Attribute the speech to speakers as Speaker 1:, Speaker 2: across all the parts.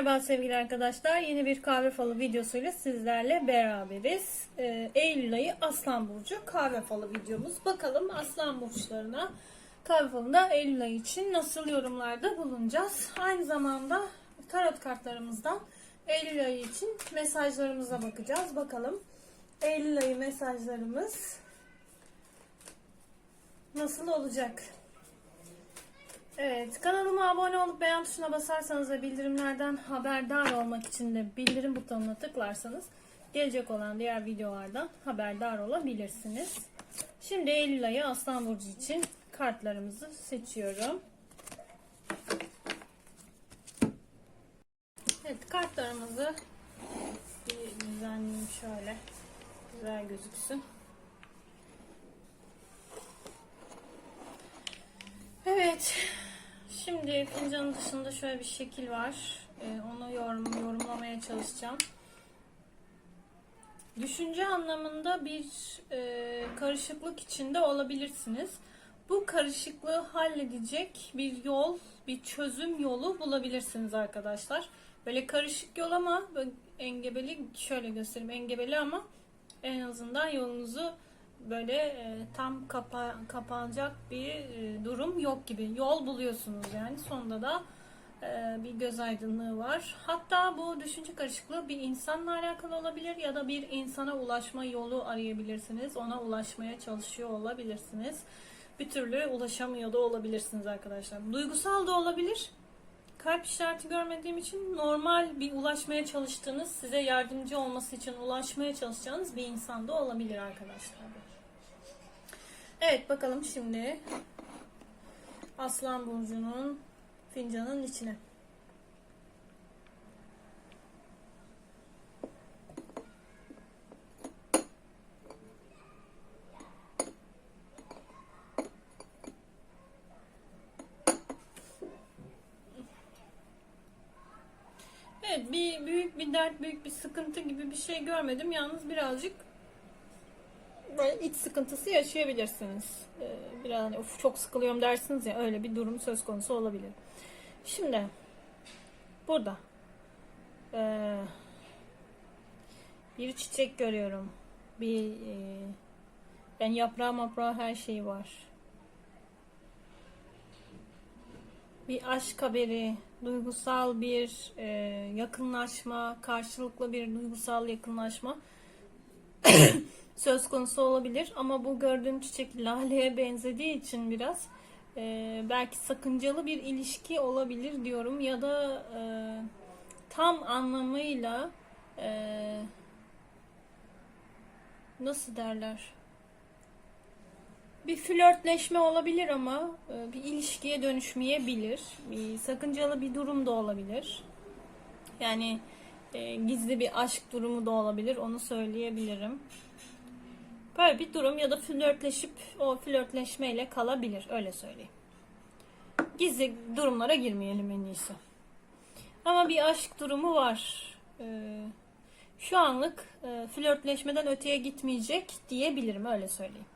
Speaker 1: Merhaba sevgili arkadaşlar. Yeni bir kahve falı videosuyla sizlerle beraberiz. Ee, Eylül ayı Aslan Burcu kahve falı videomuz. Bakalım Aslan Burçlarına kahve falında Eylül ayı için nasıl yorumlarda bulunacağız. Aynı zamanda tarot kartlarımızdan Eylül ayı için mesajlarımıza bakacağız. Bakalım Eylül ayı mesajlarımız nasıl olacak? Evet, kanalıma abone olup beğen tuşuna basarsanız ve bildirimlerden haberdar olmak için de bildirim butonuna tıklarsanız gelecek olan diğer videolardan haberdar olabilirsiniz. Şimdi Eylül ayı Aslan Burcu için kartlarımızı seçiyorum. Evet, kartlarımızı bir düzenleyeyim şöyle. Güzel gözüksün. Evet. Şimdi fincanın dışında şöyle bir şekil var. Ee, onu yorum, yorumlamaya çalışacağım. Düşünce anlamında bir e, karışıklık içinde olabilirsiniz. Bu karışıklığı halledecek bir yol, bir çözüm yolu bulabilirsiniz arkadaşlar. Böyle karışık yol ama engebeli şöyle göstereyim engebeli ama en azından yolunuzu böyle e, tam kapa kapanacak bir e, durum yok gibi. Yol buluyorsunuz yani. Sonunda da e, bir göz aydınlığı var. Hatta bu düşünce karışıklığı bir insanla alakalı olabilir ya da bir insana ulaşma yolu arayabilirsiniz. Ona ulaşmaya çalışıyor olabilirsiniz. Bir türlü ulaşamıyor da olabilirsiniz arkadaşlar. Duygusal da olabilir. Kalp işareti görmediğim için normal bir ulaşmaya çalıştığınız, size yardımcı olması için ulaşmaya çalışacağınız bir insan da olabilir arkadaşlar. Evet bakalım şimdi Aslan Burcu'nun fincanın içine. Evet bir büyük bir dert, büyük bir sıkıntı gibi bir şey görmedim. Yalnız birazcık böyle iç sıkıntısı yaşayabilirsiniz. Ee, biraz hani of çok sıkılıyorum dersiniz ya öyle bir durum söz konusu olabilir. Şimdi burada ee, bir çiçek görüyorum. Bir e, yani yaprağı maprağı her şey var. Bir aşk haberi, duygusal bir e, yakınlaşma, karşılıklı bir duygusal yakınlaşma söz konusu olabilir. Ama bu gördüğüm çiçek laleye benzediği için biraz e, belki sakıncalı bir ilişki olabilir diyorum. Ya da e, tam anlamıyla e, nasıl derler? Bir flörtleşme olabilir ama e, bir ilişkiye dönüşmeyebilir. Bir sakıncalı bir durum da olabilir. Yani e, gizli bir aşk durumu da olabilir. Onu söyleyebilirim. Böyle bir durum ya da flörtleşip o flörtleşmeyle kalabilir. Öyle söyleyeyim. Gizli durumlara girmeyelim en iyisi. Ama bir aşk durumu var. Ee, şu anlık e, flörtleşmeden öteye gitmeyecek diyebilirim. Öyle söyleyeyim.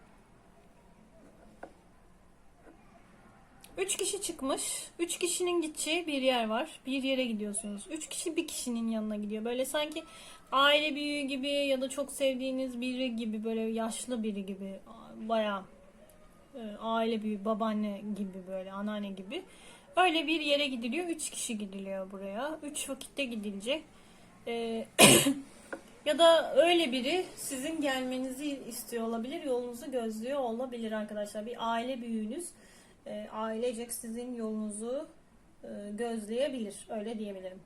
Speaker 1: Üç kişi çıkmış. Üç kişinin gideceği bir yer var. Bir yere gidiyorsunuz. Üç kişi bir kişinin yanına gidiyor. Böyle sanki aile büyüğü gibi ya da çok sevdiğiniz biri gibi böyle yaşlı biri gibi bayağı e, aile büyüğü babaanne gibi böyle anneanne gibi öyle bir yere gidiliyor. Üç kişi gidiliyor buraya. Üç vakitte gidilecek. E, ya da öyle biri sizin gelmenizi istiyor olabilir. Yolunuzu gözlüyor olabilir arkadaşlar. Bir aile büyüğünüz e, ailecek sizin yolunuzu e, gözleyebilir. Öyle diyebilirim.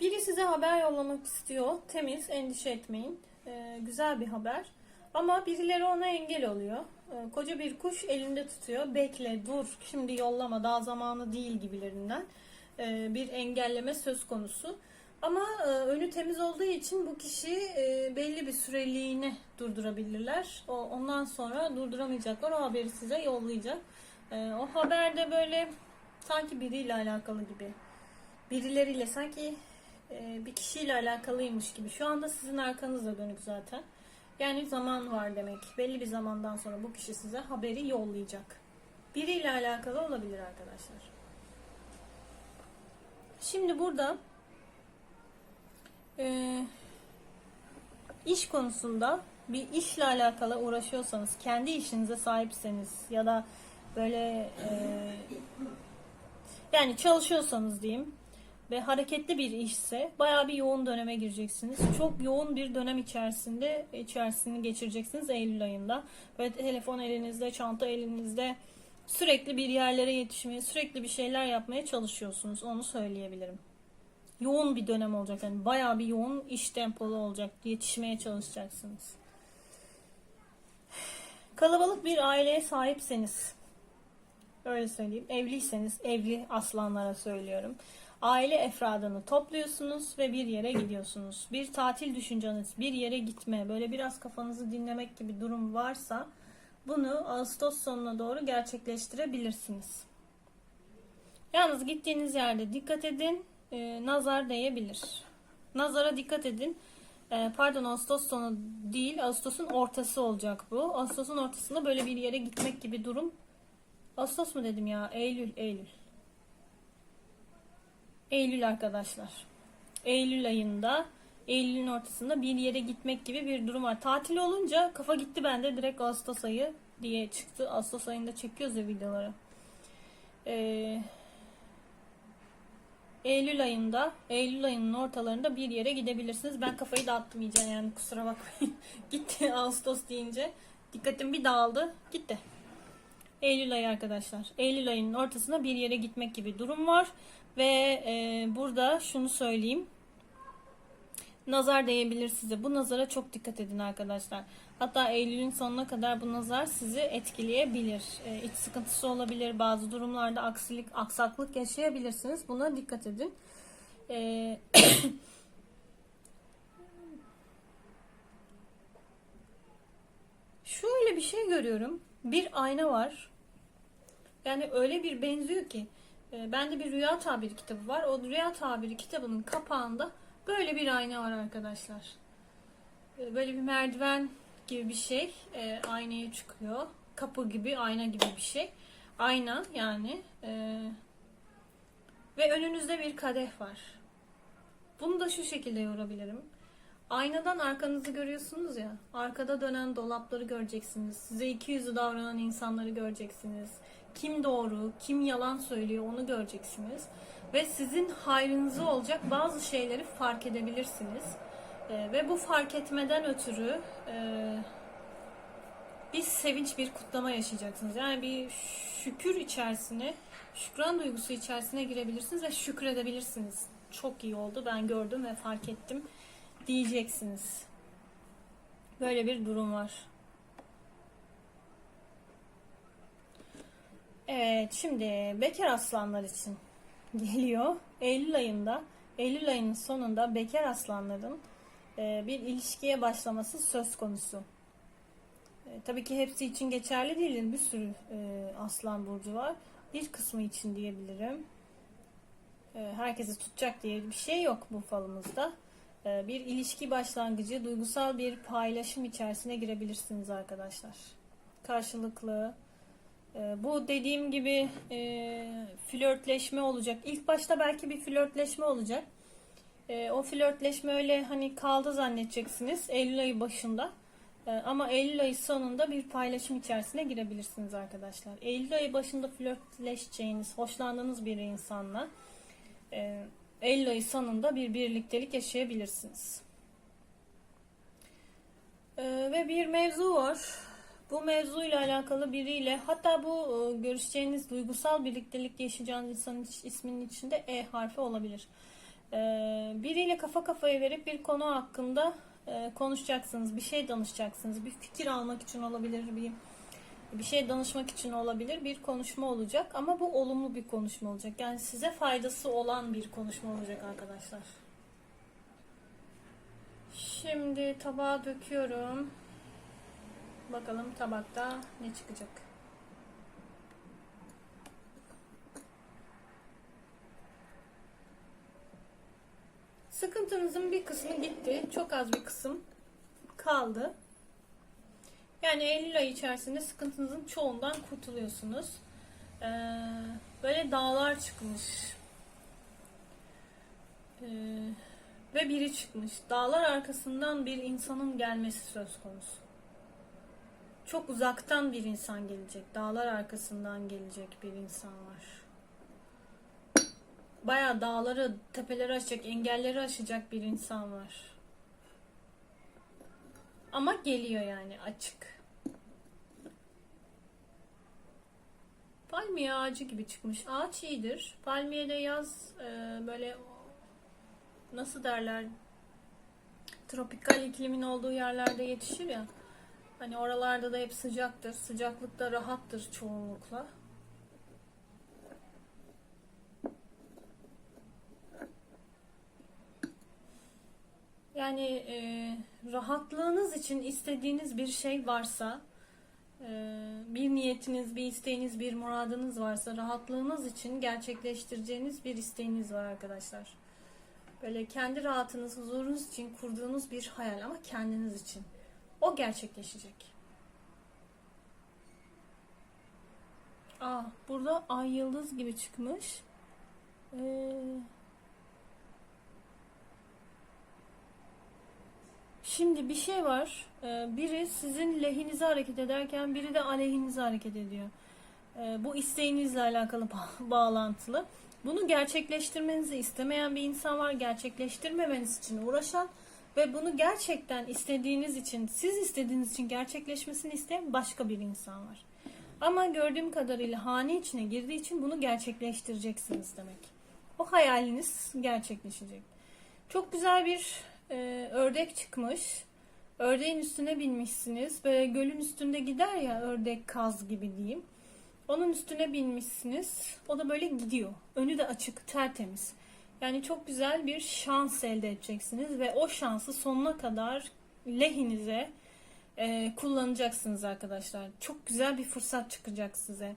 Speaker 1: Biri size haber yollamak istiyor. Temiz, endişe etmeyin. E, güzel bir haber. Ama birileri ona engel oluyor. Koca bir kuş elinde tutuyor. Bekle, dur, şimdi yollama, daha zamanı değil gibilerinden. Bir engelleme söz konusu. Ama e, önü temiz olduğu için bu kişi e, belli bir süreliğine durdurabilirler. O, ondan sonra durduramayacaklar. O haberi size yollayacak. E, o haberde böyle sanki biriyle alakalı gibi. Birileriyle sanki e, bir kişiyle alakalıymış gibi. Şu anda sizin arkanızda dönük zaten. Yani zaman var demek. Belli bir zamandan sonra bu kişi size haberi yollayacak. Biriyle alakalı olabilir arkadaşlar. Şimdi burada e, iş konusunda bir işle alakalı uğraşıyorsanız, kendi işinize sahipseniz ya da böyle e, yani çalışıyorsanız diyeyim ve hareketli bir işse bayağı bir yoğun döneme gireceksiniz. Çok yoğun bir dönem içerisinde içerisini geçireceksiniz Eylül ayında. Böyle telefon elinizde, çanta elinizde sürekli bir yerlere yetişmeye, sürekli bir şeyler yapmaya çalışıyorsunuz. Onu söyleyebilirim. Yoğun bir dönem olacak. Yani bayağı bir yoğun iş tempolu olacak. Yetişmeye çalışacaksınız. Kalabalık bir aileye sahipseniz öyle söyleyeyim. Evliyseniz evli aslanlara söylüyorum. Aile efradını topluyorsunuz ve bir yere gidiyorsunuz. Bir tatil düşünceniz, bir yere gitme, böyle biraz kafanızı dinlemek gibi durum varsa bunu Ağustos sonuna doğru gerçekleştirebilirsiniz. Yalnız gittiğiniz yerde dikkat edin, e, nazar değebilir. Nazara dikkat edin. E, pardon Ağustos sonu değil, Ağustos'un ortası olacak bu. Ağustos'un ortasında böyle bir yere gitmek gibi durum. Ağustos mu dedim ya? Eylül, Eylül. Eylül arkadaşlar. Eylül ayında Eylül'ün ortasında bir yere gitmek gibi bir durum var. Tatil olunca kafa gitti bende direkt Ağustos ayı diye çıktı. Ağustos ayında çekiyoruz ya videoları. Ee, Eylül ayında, Eylül ayının ortalarında bir yere gidebilirsiniz. Ben kafayı dağıttım iyice yani kusura bakmayın. gitti Ağustos deyince. Dikkatim bir dağıldı. Gitti. Eylül ayı arkadaşlar. Eylül ayının ortasında bir yere gitmek gibi durum var. Ve e, burada şunu söyleyeyim. Nazar değebilir size. Bu nazara çok dikkat edin arkadaşlar. Hatta Eylül'ün sonuna kadar bu nazar sizi etkileyebilir. E, iç sıkıntısı olabilir. Bazı durumlarda aksilik, aksaklık yaşayabilirsiniz. Buna dikkat edin. E, Şöyle bir şey görüyorum. Bir ayna var. Yani öyle bir benziyor ki. E, bende bir rüya tabiri kitabı var. O rüya tabiri kitabının kapağında böyle bir ayna var arkadaşlar. E, böyle bir merdiven gibi bir şey. E, aynaya çıkıyor. Kapı gibi, ayna gibi bir şey. Ayna yani. E, ve önünüzde bir kadeh var. Bunu da şu şekilde yorabilirim. Aynadan arkanızı görüyorsunuz ya. Arkada dönen dolapları göreceksiniz. Size iki yüzlü davranan insanları göreceksiniz. Kim doğru, kim yalan söylüyor onu göreceksiniz. Ve sizin hayrınıza olacak bazı şeyleri fark edebilirsiniz. Ee, ve bu fark etmeden ötürü e, bir sevinç, bir kutlama yaşayacaksınız. Yani bir şükür içerisine, şükran duygusu içerisine girebilirsiniz ve şükredebilirsiniz. Çok iyi oldu, ben gördüm ve fark ettim diyeceksiniz. Böyle bir durum var. Evet, şimdi bekar aslanlar için geliyor. Eylül ayında, Eylül ayının sonunda bekar aslanların bir ilişkiye başlaması söz konusu. E, tabii ki hepsi için geçerli değil. Bir sürü e, aslan burcu var. Bir kısmı için diyebilirim. E, herkesi tutacak diye bir şey yok bu falımızda. E, bir ilişki başlangıcı, duygusal bir paylaşım içerisine girebilirsiniz arkadaşlar. Karşılıklı. E, bu dediğim gibi e, flörtleşme olacak. İlk başta belki bir flörtleşme olacak. E, o flörtleşme öyle hani kaldı zannedeceksiniz Eylül ayı başında. E, ama Eylül ayı sonunda bir paylaşım içerisine girebilirsiniz arkadaşlar. Eylül ayı başında flörtleşeceğiniz, hoşlandığınız bir insanla e, Eylül ayı sonunda bir birliktelik yaşayabilirsiniz. E, ve bir mevzu var. Bu mevzuyla alakalı biriyle hatta bu e, görüşeceğiniz duygusal birliktelik yaşayacağınız insanın isminin içinde E harfi olabilir. E, biriyle kafa kafaya verip bir konu hakkında e, konuşacaksınız, bir şey danışacaksınız, bir fikir almak için olabilir, bir bir şey danışmak için olabilir bir konuşma olacak ama bu olumlu bir konuşma olacak. Yani size faydası olan bir konuşma olacak arkadaşlar. Şimdi tabağa döküyorum. Bakalım tabakta ne çıkacak. Sıkıntınızın bir kısmı gitti. Çok az bir kısım kaldı. Yani Eylül ayı içerisinde sıkıntınızın çoğundan kurtuluyorsunuz. Ee, böyle dağlar çıkmış. Ve biri çıkmış. Dağlar arkasından bir insanın gelmesi söz konusu. Çok uzaktan bir insan gelecek. Dağlar arkasından gelecek bir insan var. Bayağı dağları, tepeleri aşacak, engelleri aşacak bir insan var. Ama geliyor yani açık. Palmiye ağacı gibi çıkmış. Ağaç iyidir. Palmiyede yaz e, böyle nasıl derler tropikal iklimin olduğu yerlerde yetişir ya. Hani oralarda da hep sıcaktır. Sıcaklıkta rahattır çoğunlukla. Yani e, rahatlığınız için istediğiniz bir şey varsa, e, bir niyetiniz, bir isteğiniz, bir muradınız varsa, rahatlığınız için gerçekleştireceğiniz bir isteğiniz var arkadaşlar. Böyle kendi rahatınız, huzurunuz için kurduğunuz bir hayal ama kendiniz için. O gerçekleşecek. Aa, burada ay yıldız gibi çıkmış. Ee, şimdi bir şey var. Ee, biri sizin lehinize hareket ederken biri de aleyhinize hareket ediyor. Ee, bu isteğinizle alakalı ba- bağlantılı. Bunu gerçekleştirmenizi istemeyen bir insan var. Gerçekleştirmemeniz için uğraşan ve bunu gerçekten istediğiniz için, siz istediğiniz için gerçekleşmesini isteyen başka bir insan var. Ama gördüğüm kadarıyla hane içine girdiği için bunu gerçekleştireceksiniz demek. O hayaliniz gerçekleşecek. Çok güzel bir e, ördek çıkmış. Ördeğin üstüne binmişsiniz. Böyle gölün üstünde gider ya ördek kaz gibi diyeyim. Onun üstüne binmişsiniz. O da böyle gidiyor. Önü de açık, tertemiz. Yani çok güzel bir şans elde edeceksiniz ve o şansı sonuna kadar lehinize e, kullanacaksınız arkadaşlar. Çok güzel bir fırsat çıkacak size.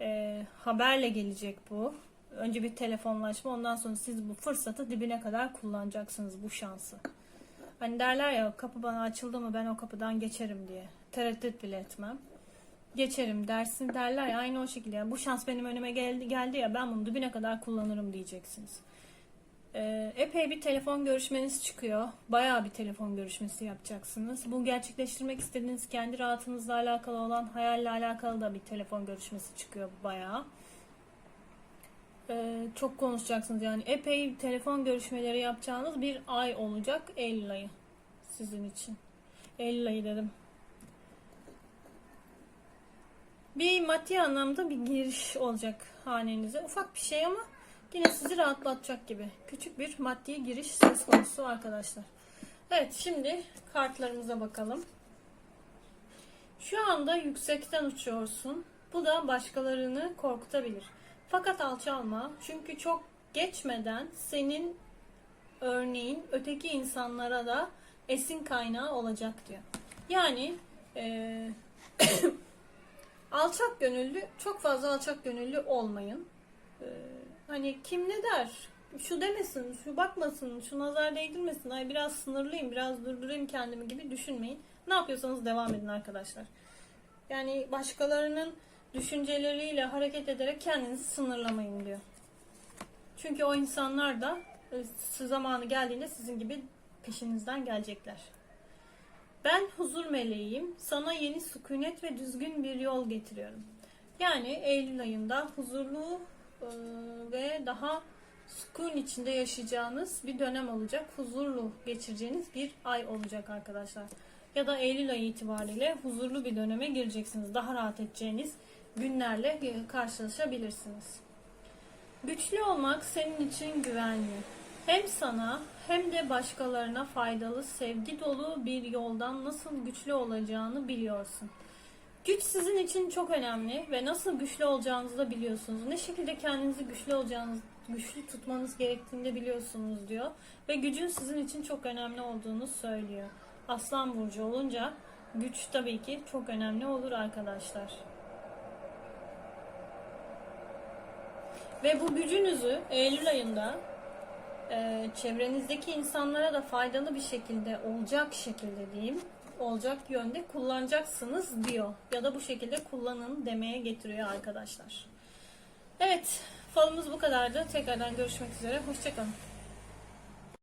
Speaker 1: E, haberle gelecek bu. Önce bir telefonlaşma ondan sonra siz bu fırsatı dibine kadar kullanacaksınız bu şansı. Hani derler ya kapı bana açıldı mı ben o kapıdan geçerim diye. Tereddüt bile etmem. Geçerim dersin derler ya aynı o şekilde. Yani bu şans benim önüme geldi, geldi ya ben bunu dibine kadar kullanırım diyeceksiniz. Ee, epey bir telefon görüşmeniz çıkıyor. Bayağı bir telefon görüşmesi yapacaksınız. Bu gerçekleştirmek istediğiniz kendi rahatınızla alakalı olan hayalle alakalı da bir telefon görüşmesi çıkıyor bayağı. Ee, çok konuşacaksınız yani epey telefon görüşmeleri yapacağınız bir ay olacak Eylül ayı sizin için. Eylül ayı dedim. Bir maddi anlamda bir giriş olacak hanenize. Ufak bir şey ama yine sizi rahatlatacak gibi. Küçük bir maddi giriş söz konusu arkadaşlar. Evet şimdi kartlarımıza bakalım. Şu anda yüksekten uçuyorsun. Bu da başkalarını korkutabilir. Fakat alçalma. Çünkü çok geçmeden senin örneğin öteki insanlara da esin kaynağı olacak diyor. Yani eee alçak gönüllü, çok fazla alçak gönüllü olmayın. Ee, hani kim ne der? Şu demesin, şu bakmasın, şu nazar değdirmesin. Ay biraz sınırlıyım, biraz durdurayım kendimi gibi düşünmeyin. Ne yapıyorsanız devam edin arkadaşlar. Yani başkalarının düşünceleriyle hareket ederek kendinizi sınırlamayın diyor. Çünkü o insanlar da e, zamanı geldiğinde sizin gibi peşinizden gelecekler. Ben huzur meleğiyim. Sana yeni sükunet ve düzgün bir yol getiriyorum. Yani Eylül ayında huzurlu e, ve daha sükun içinde yaşayacağınız bir dönem olacak. Huzurlu geçireceğiniz bir ay olacak arkadaşlar. Ya da Eylül ayı itibariyle huzurlu bir döneme gireceksiniz. Daha rahat edeceğiniz günlerle karşılaşabilirsiniz. Güçlü olmak senin için güvenli. Hem sana hem de başkalarına faydalı, sevgi dolu bir yoldan nasıl güçlü olacağını biliyorsun. Güç sizin için çok önemli ve nasıl güçlü olacağınızı da biliyorsunuz. Ne şekilde kendinizi güçlü olacağınız, güçlü tutmanız gerektiğini de biliyorsunuz diyor. Ve gücün sizin için çok önemli olduğunu söylüyor. Aslan burcu olunca güç tabii ki çok önemli olur arkadaşlar. Ve bu gücünüzü Eylül ayında e, çevrenizdeki insanlara da faydalı bir şekilde olacak şekilde diyeyim olacak yönde kullanacaksınız diyor. Ya da bu şekilde kullanın demeye getiriyor arkadaşlar. Evet falımız bu kadardı. Tekrardan görüşmek üzere. Hoşçakalın.